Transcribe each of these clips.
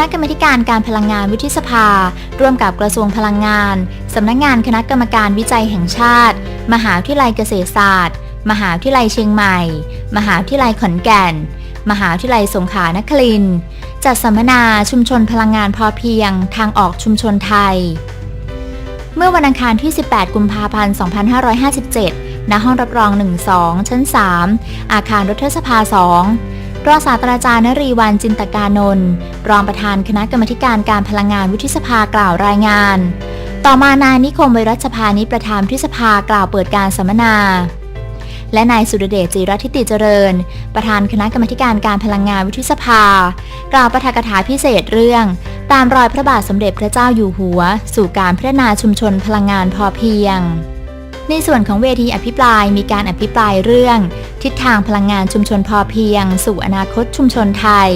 ณะกรรมการการพลังงานวุฒิสภา ร่วมกับกระทรวงพลังงาน สำนักงานคณะกรรมการวิจัยแห่งชาติ มหาวิทยาลัยเกษตรศาสตร์ มหาวิทยาลัยเชียงใหม่ มหาวิทยาลัยขอนแก่น มหาวิทยาลัยสงขลานครินทร์จัดสัมมนาชุมชนพลังงานพอเพียง ทางออกชุมชนไทย เมื่อวันอังคารที่ 18 กุมภาพันธ์ 2557ณห้องรับรอง 12 ชั้น 3 อาคารรัฐสภา 2 รองศาสตราจารย์นรีวันจินตกานนท์รองประธานคณะกรรมการการพลังงานวุฒิสภากล่าวรายงาน ต่อมานายนิคมไวรัชพานิประธานวุฒิสภากล่าวเปิดการสัมมนา และนายสุรเดชจีรทิติเจริญ ประธานคณะกรรมการการพลังงานวุฒิสภา กล่าวปาฐกถาพิเศษเรื่อง ตามรอยพระบาทสมเด็จพระเจ้าอยู่หัว สู่การพัฒนาชุมชนพลังงานพอเพียง ในส่วนของเวทีอภิปรายมีการอภิปรายเรื่อง ทิศทางพลังงานชุมชนพอเพียง สู่อนาคตชุมชนไทย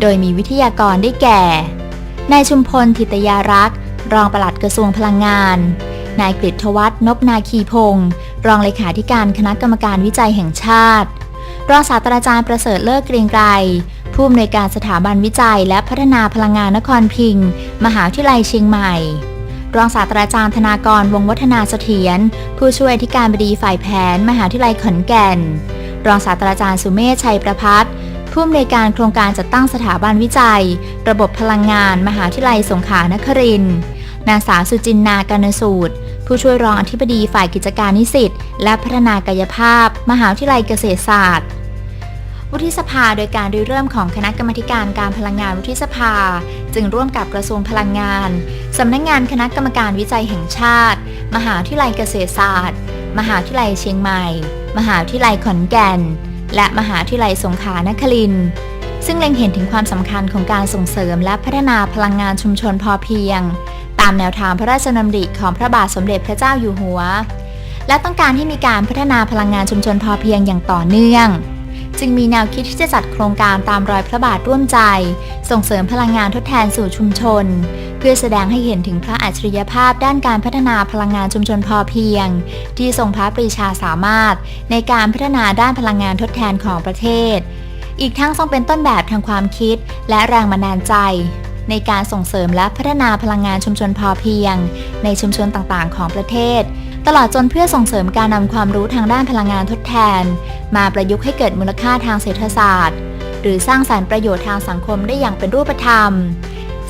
โดยมีวิทยากรได้แก่ นายชุมพลทิตยารักษ์รองปลัดกระทรวงพลังงาน นายกฤษวัฒน์นบนาคีพงศ์รองเลขาธิการคณะกรรมการวิจัยแห่งชาติ รองศาสตราจารย์ประเสริฐเลิศเกรียงไกรผู้อำนวยการสถาบันวิจัย และพัฒนาพลังงานนครพิงค์ มหาวิทยาลัยเชียงใหม่ รองศาสตราจารย์ธนากรวงวัฒนาเสถียรผู้ช่วยอธิการบดีฝ่ายแผน มหาวิทยาลัยขอนแก่น รองศาสตราจารย์สุเมธชัยประพัฒน์ผู้อำนวยการโครงการจัดตั้งสถาบันวิจัย ระบบพลังงาน มหาวิทยาลัยสงขลานครินทร์นางสาวสุจินนากานสูตร ผู้ช่วยรองอธิบดีฝ่ายกิจการนิสิตและพัฒนากายภาพ มหาวิทยาลัยเกษตรศาสตร์ วุฒิสภาโดยการริเริ่มของคณะกรรมการการพลังงานวุฒิสภา จึงร่วมกับกระทรวงพลังงาน สำนักงงานคณะกรรมการวิจัยแห่งชาติ มหาวิทยาลัยเกษตรศาสตร์ มหาวิทยาลัยเชียงใหม่ มหาวิทยาลัยขอนแก่น และมหาวิทยาลัยสงขลานครินทร์ซึ่งเล็งเห็นถึงความสำคัญของการส่งเสริมและพัฒนาพลังงานชุมชนพอเพียง ตามแนวทางพระราชดำริของพระบาทสมเด็จพระเจ้าอยู่หัว และต้องการให้มีการพัฒนาพลังงานชุมชนพอเพียงอย่างต่อเนื่อง จึงมีแนวคิดที่จะจัดโครงการตามรอยพระบาทร่วมใจ ส่งเสริมพลังงานทดแทนสู่ชุมชน เพื่อแสดงให้เห็นถึงพระอัจฉริยภาพด้านการพัฒนาพลังงานชุมชนพอเพียง ที่ทรงพระปรีชาสามารถ ในการพัฒนาด้านพลังงานทดแทนของประเทศ อีกทั้งทรงเป็นต้นแบบทางความคิด และแรงบันดาลใจ ในการส่งเสริมและพัฒนาพลังงานชุมชนพอเพียง ในชุมชนต่างๆ ของประเทศ ตลอดจนเพื่อส่งเสริมการนำความรู้ทางด้านพลังงานทดแทน มาประยุกต์ให้เกิดมูลค่าทางเศรษฐศาสตร์ หรือสร้างสารรค์ประโยชน์ทางสังคมได้อย่างเป็นรูปธรรม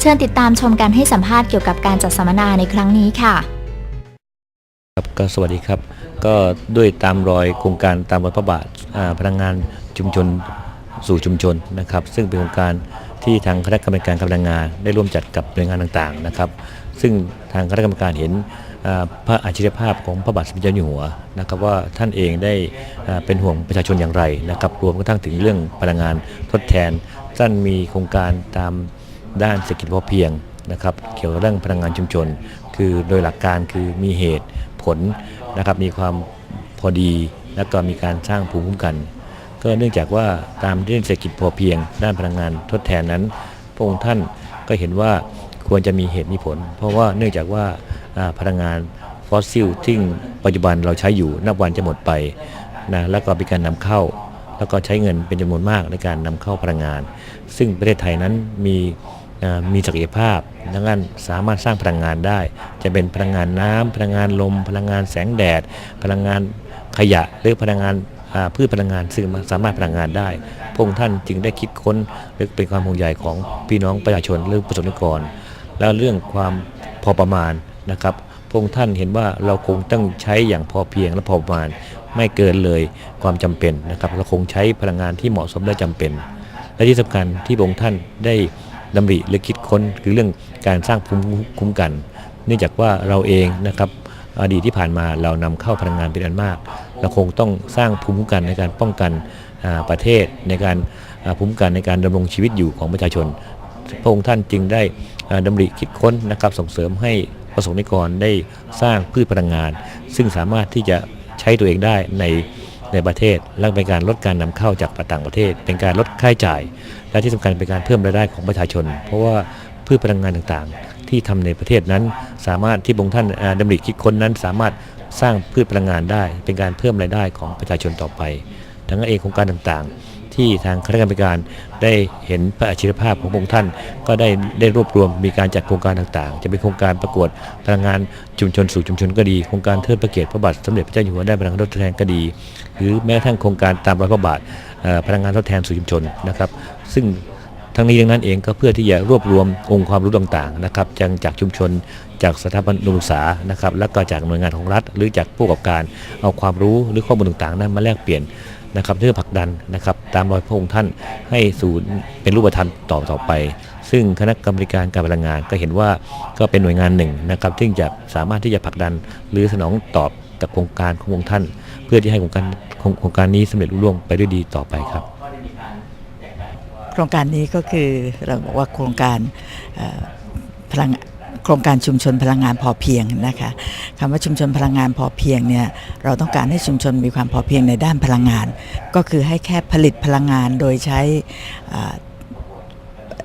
เชิญติดตามชมการให้สัมภาษณ์เกี่ยวกับการจัดสัมมนาในครั้งนี้ค่ะครับก็สวัสดีครับ ก็ด้วยตามรอยโครงการตามรอยพระบาทอ่าพลังงานชุมชนสู่ชุมชนนะครับ ซึ่งเป็นโครงการที่ทางคณะกรรมการพลังงานได้ร่วมจัดกับหน่วยงานต่างๆนะครับ ซึ่งทางคณะกรรมการเห็นพระอัจฉริยภาพของพระบาทสมเด็จเจ้าอยู่หัวนะครับว่าท่านเองได้เป็นห่วงประชาชนอย่างไรนะครับรวมกระทั่งถึงเรื่องพลังงานทดแทน ท่านมีโครงการตามด้านเศรษฐกิจพอเพียงนะครับเกี่ยวกับเรื่องพลังงานชุมชน คือโดยหลักการคือมีเหตุผลนะครับมีความพอดีแล้วก็มีการสร้างภูมิคุ้มกัน ก็เนื่องจากว่าตามเรื่องเศรษฐกิจพอเพียง ด้านพลังงานทดแทนนั้น พระองค์ท่านก็เห็นว่า ควรจะมีเหตุมีผล เพราะว่าเนื่องจากว่าพลังงานฟอสซิลที่ปัจจุบันเราใช้อยู่นับวันจะหมดไปนะแล้วก็มีการนำเข้า แล้วก็ใช้เงินเป็นจำนวนมากในการนำเข้าพลังงาน ซึ่งประเทศไทยนั้นมีมีศักยภาพดังนั้นสามารถสร้างพลังงานได้ จะเป็นพลังงานน้ำพลังงานลม พลังงานแสงแดด พลังงานขยะหรือพลังงานพืชพลังงานซึ่งสามารถพลังงานได้ พระองค์ท่านจึงได้คิดค้นหรือเป็นความห่วงใยของพี่น้องประชาชนหรือประสบนิกร แล้วเรื่องความพอประมาณนะครับพระองค์ท่านเห็นว่าเราคงต้องใช้อย่างพอเพียงและพอประมาณ ไม่เกินเลยความจำเป็นนะครับ เราคงใช้พลังงานที่เหมาะสมและจำเป็น และที่สำคัญที่พระองค์ท่านได้ดำริหรือคิดค้นคือเรื่องการสร้างภูมิคุ้มกัน เนื่องจากว่าเราเองนะครับอดีตที่ผ่านมาเรานำเข้าพลังงานเป็นอันมาก เราคงต้องสร้างภูมิคุ้มกันในการป้องกันประเทศในการภูมิคุ้มกันในการดำรงชีวิตอยู่ของประชาชน พระองค์ท่านจึงได้อ่าดำริคิดค้นนะครับส่งเสริมให้ประสงค์นิกรได้สร้างพืชพลังงาน ซึ่งสามารถที่จะใช้ตัวเองได้ในในประเทศและเป็นการลดการนำเข้าจากต่างประเทศ เป็นการลดค่าใช้จ่าย และที่สำคัญเป็นการเพิ่มรายได้ของประชาชน เพราะว่าพืชพลังงานต่างๆ ที่ทำในประเทศนั้น สามารถที่พระองค์ท่านอ่าดำริคิดค้นนั้น สามารถสร้างพืชพลังงานได้ เป็นการเพิ่มรายได้ของประชาชนต่อไป ทั้งเองโครงการต่างๆ ที่ทางคณะกรรมการได้เห็นพระอัจฉริยภาพขององค์ท่าน ก็ได้ได้รวบรวมมีการจัดโครงการต่างๆ จะเป็นโครงการประกวดพลังงานชุมชนสู่ชุมชนก็ดีโครงการเทิดพระเกียรติพระบาทสมเด็จพระเจ้าอยู่หัวได้พลังงานทดแทนก็ดี หรือแม้กระทั่งโครงการตามรอยพระบาทพลังงานทดแทนสู่ชุมชนนะครับ ซึ่งทั้งนี้ทั้งนั้นเองก็เพื่อที่จะรวบรวมองค์ความรู้ต่างๆนะครับจากจากชุมชน จากสถาบันอุดมศึกษานะครับแล้วก็จากหน่วยงานของรัฐ หรือจากผู้ประกอบการเอาความรู้หรือข้อมูลต่างๆ นั้นมาแลกเปลี่ยน นะครับเพื่อผลักดันนะครับตามรอยพระองค์ท่านให้สู่เป็นรูปธรรมต่อต่อไป ซึ่งคณะกรรมการการพลังงานก็เห็นว่าก็เป็นหน่วยงานหนึ่งนะครับที่จะสามารถที่จะผลักดันหรือสนองตอบกับโครงการขององค์ท่าน เพื่อที่ให้โครงการโครงการนี้สำเร็จรุ่ร่วงไปด้วยดีต่อไปครับ โครงการนี้ก็คือเราบอกว่าโครงการพลัง โครงการชุมชนพลังงานพอเพียงนะคะคำว่าชุมชนพลังงานพอเพียงเนี่ยเราต้องการให้ชุมชนมีความพอเพียงในด้านพลังงาน ก็คือให้แค่ผลิตพลังงานโดยใช้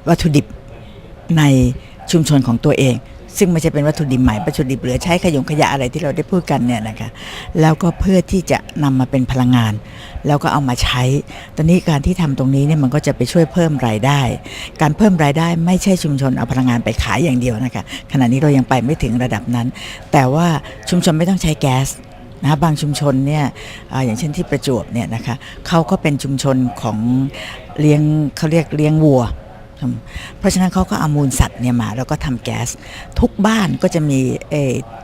วัตถุดิบในชุมชนของตัวเอง ซึ่งไม่ใช่เป็นวัตถุดิบใหม่วัตถุดิบเหลือใช้ขยงขยะอะไรที่เราได้พูดกันเนี่ยนะคะแล้วก็เพื่อที่จะนำมาเป็นพลังงาน แล้วก็เอามาใช้ ตอนนี้การที่ทำตรงนี้เนี่ยมันก็จะไปช่วยเพิ่มรายได้ การเพิ่มรายได้ไม่ใช่ชุมชนเอาพลังงานไปขายอย่างเดียวนะคะขณะนี้เรายังไปไม่ถึงระดับนั้น แต่ว่าชุมชนไม่ต้องใช้แก๊สนะบางชุมชนเนี่ยออย่างเช่นที่ประจวบเนี่ยนะคะเขาก็เป็นชุมชนของเลี้ยงเขาเรียกเลี้ยงวัว เพราะฉะนั้นเขาก็เอามูลสัตว์เนี่ยมาแล้วก็ทำแก๊ส ทุกบ้านก็จะมีเอ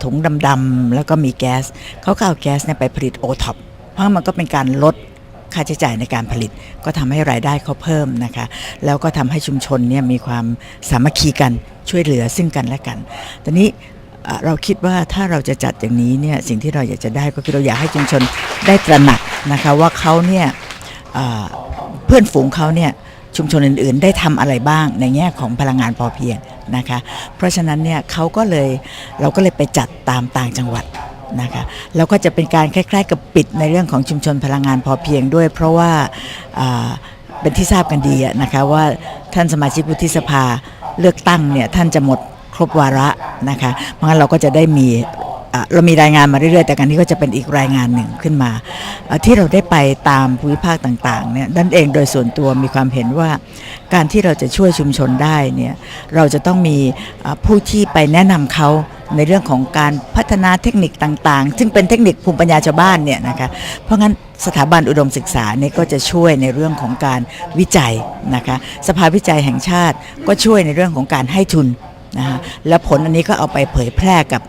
ถุงดำๆแล้วก็มีแก๊สเขาก็เอาแก๊สเนี่ยไปผลิตโอท็อปเพราะมันก็เป็นการลดค่าใช้จ่ายในการผลิตก็ทำให้รายได้เขาเพิ่มนะคะ แล้วก็ทำให้ชุมชนเนี่ยมีความสามัคคีกันช่วยเหลือซึ่งกันและกันตอนนี้เราคิดว่าถ้าเราจะจัดอย่างนี้เนี่ยสิ่งที่เราอยากจะได้ก็คือเราอยากให้ชุมชนได้ตระหนักนะคะว่าเขาเนี่ยเพื่อนฝูงเขาเนี่ย ชุมชนอื่นๆ ได้ทำอะไรบ้างในแง่ของพลังงานพอเพียงนะคะ เพราะฉะนั้นเนี่ยเขาก็เลยเราก็เลยไปจัดตามต่างจังหวัดนะคะแล้วก็จะเป็นการคล้ายๆ กับปิดในเรื่องของชุมชนพลังงานพอเพียงด้วย เพราะว่าเป็นที่ทราบกันดีนะคะว่าท่านสมาชิกวุฒิสภาเลือกตั้งเนี่ยท่านจะหมดครบวาระนะคะเพราะงั้นเราก็จะได้มี เรามีรายงานมาเรื่อยๆ แต่การนี้ก็จะเป็นอีกรายงานหนึ่งขึ้นมาที่เราได้ไปตามภูมิภาคต่างๆเนี่ยนั่นเองโดยส่วนตัวมีความเห็นว่า การที่เราจะช่วยชุมชนได้เนี่ยเราจะต้องมีผู้ที่ไปแนะนำเขาในเรื่องของการพัฒนาเทคนิคต่างๆ ซึ่งเป็นเทคนิคภูมิปัญญาชาวบ้านเนี่ยนะคะ เพราะงั้นสถาบันอุดมศึกษาเนี่ยก็จะช่วยในเรื่องของการวิจัยนะคะ สภาวิจัยแห่งชาติก็ช่วยในเรื่องของการให้ทุนนะคะแล้วผลอันนี้ก็เอาไปเผยแพร่กับ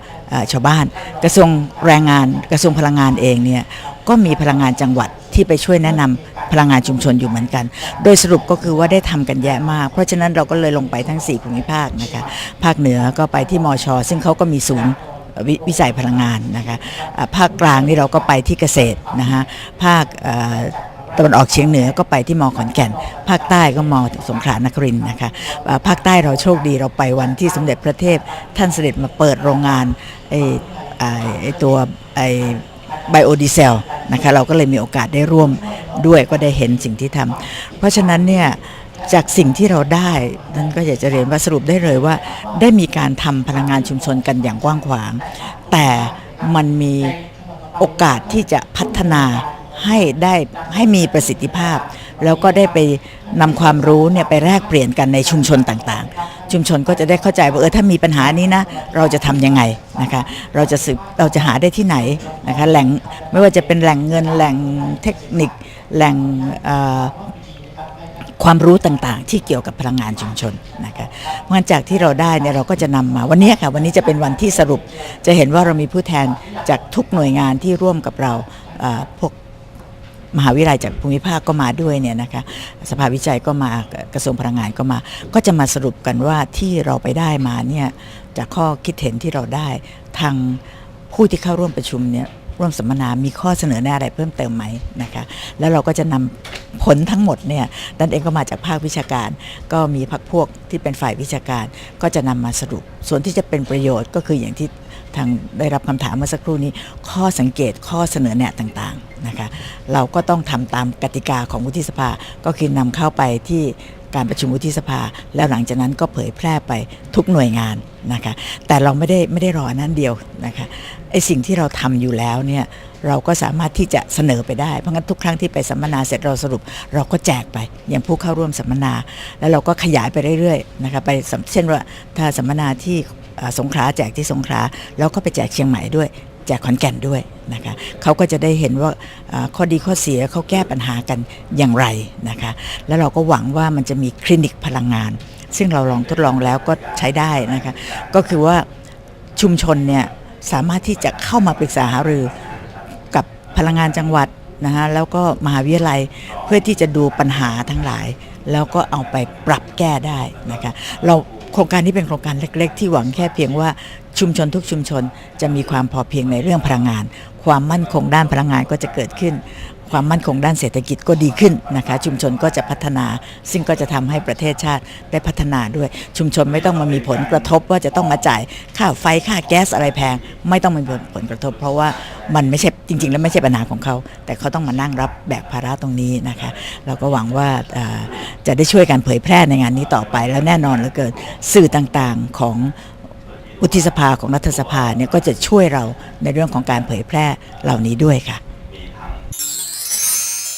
ชาวบ้าน กระทรวงแรงงาน กระทรวงพลังงานเองเนี่ยก็มีพลังงานจังหวัดที่ไปช่วยแนะนำพลังงานชุมชนอยู่เหมือนกัน โดยสรุปก็คือว่าได้ทำกันแยะมาก เพราะฉะนั้นเราก็เลยลงไปทั้ง 4 ภูมิภาคนะคะ ภาคเหนือก็ไปที่มอชอซึ่งเขาก็มีศูนย์ววิจัยพลังงานนะคะ ภาคกลางนี่เราก็ไปที่เกษตรนะคะ ภาค ตะวันออกเฉียงเหนือก็ไปที่มอขอนแก่น ภาคใต้ก็มอสงขลานครินนะคะภาคใต้เราโชคดีเราไปวันที่สมเด็จพระเทพท่านเสด็จมาเปิดโรงงานไอไอ้ไอ้ตัวไอ้ไบโอดีเซลนะคะเราก็เลยมีโอกาสได้ร่วมด้วยก็ได้เห็นสิ่งที่ทำเพราะฉะนั้นเนี่ยจากสิ่งที่เราได้นั้นก็อยากจะเรียนว่าสรุปได้เลยว่า ได้มีการทำพลังงานชุมชนกันอย่างกว้างขวาง แต่มันมีโอกาสที่จะพัฒนา ให้ได้ให้มีประสิทธิภาพ แล้วก็ได้ไปนำความรู้เนี่ยไปแลกเปลี่ยนกันในชุมชนต่างๆ ชุมชนก็จะได้เข้าใจว่าเออถ้ามีปัญหานี้นะเราจะทำยังไงนะคะเราจะสืบเราจะหาได้ที่ไหนนะคะแหล่งไม่ว่าจะเป็นแหล่งเงินแหล่งเทคนิคแหล่งความรู้ต่างๆ ที่เกี่ยวกับพลังงานชุมชนนะคะเพราะฉะนั้นจากที่เราได้เนี่ยเราก็จะนำมาวันนี้ค่ะวันนี้จะเป็นวันที่สรุป จะเห็นว่าเรามีผู้แทนจากทุกหน่วยงานที่ร่วมกับเราอ่อพวก มหาวิทยาลัยจากภูมิภาคก็มาด้วยเนี่ยนะคะสภาวิจัยก็มากระทรวงพลังงานก็มา ก็จะมาสรุปกันว่าที่เราไปได้มาเนี่ยจากข้อคิดเห็นที่เราได้ทางผู้ที่เข้าร่วมประชุมเนี่ยร่วมสัมมนามีข้อเสนอแนะอะไรเพิ่มเติมไหมนะคะ แล้วเราก็จะนำผลทั้งหมดเนี่ยนั่นเองก็มาจากภาควิชาการ ก็มีพักพวกที่เป็นฝ่ายวิชาการ ก็จะนำมาสรุป ส่วนที่จะเป็นประโยชน์ก็คืออย่างที่ทางได้รับคำถามเมื่อสักครู่นี้ ข้อสังเกตข้อเสนอแนะต่างๆ นะคะเราก็ต้องทำตามกติกาของวุฒิสภาก็คือนำเข้าไปที่การประชุมวุฒิสภา แล้วหลังจากนั้นก็เผยแพร่ไปทุกหน่วยงานนะคะแต่เราไม่ได้ไม่ได้รอนั้นเดียวนะคะไอสิ่งที่เราทำอยู่แล้วเนี่ยเราก็สามารถที่จะเสนอไปได้ เพราะงั้นทุกครั้งที่ไปสัมมนาเสร็จเราสรุป เราก็แจกไปอย่างผู้เข้าร่วมสัมมนา แล้วเราก็ขยายไปเรื่อยๆนะคะไปเช่นว่าถ้าสัมมนาที่สงขลาแจกที่สงขลาแล้วก็ไปแจกเชียงใหม่ด้วย แจกขอนแก่นด้วยนะคะเขาก็จะได้เห็นว่าอ่าข้อดีข้อเสียเขาแก้ปัญหากันอย่างไรนะคะแล้วเราก็หวังว่ามันจะมีคลินิกพลังงาน ซึ่งเราลองทดลองแล้วก็ใช้ได้นะคะก็คือว่าชุมชนเนี่ยสามารถที่จะเข้ามาปรึกษาหารือกับพลังงานจังหวัดนะคะแล้วก็มหาวิทยาลัยเพื่อที่จะดูปัญหาทั้งหลาย แล้วก็เอาไปปรับแก้ได้นะคะเรา โครงการนี้เป็นโครงการเล็ก ๆ ที่หวังแค่เพียงว่าชุมชนทุกชุมชนจะมีความพอเพียงในเรื่องพลังงาน ความมั่นคงด้านพลังงานก็จะเกิดขึ้น ความมั่นคงด้านเศรษฐกิจก็ดีขึ้นนะคะ ชุมชนก็จะพัฒนา ซึ่งก็จะทำให้ประเทศชาติได้พัฒนาด้วย ชุมชนไม่ต้องมามีผลกระทบว่าจะต้องมาจ่ายค่าไฟค่าแก๊สอะไรแพง ไม่ต้องมีผลกระทบ เพราะว่ามันไม่ใช่จริง ๆ แล้วไม่ใช่ปัญหาของเขา แต่เขาต้องมานั่งรับแบกภาระตรงนี้นะคะเราก็หวังว่าอ่าจะได้ช่วยกันเผยแพร่ในงานนี้ต่อไปแล้วแน่นอนเหลือเกินสื่อต่างๆของ วุฒิสภาของรัฐสภาเนี่ยก็จะช่วยเราในเรื่องของการเผยแพร่เหล่านี้ด้วยค่ะ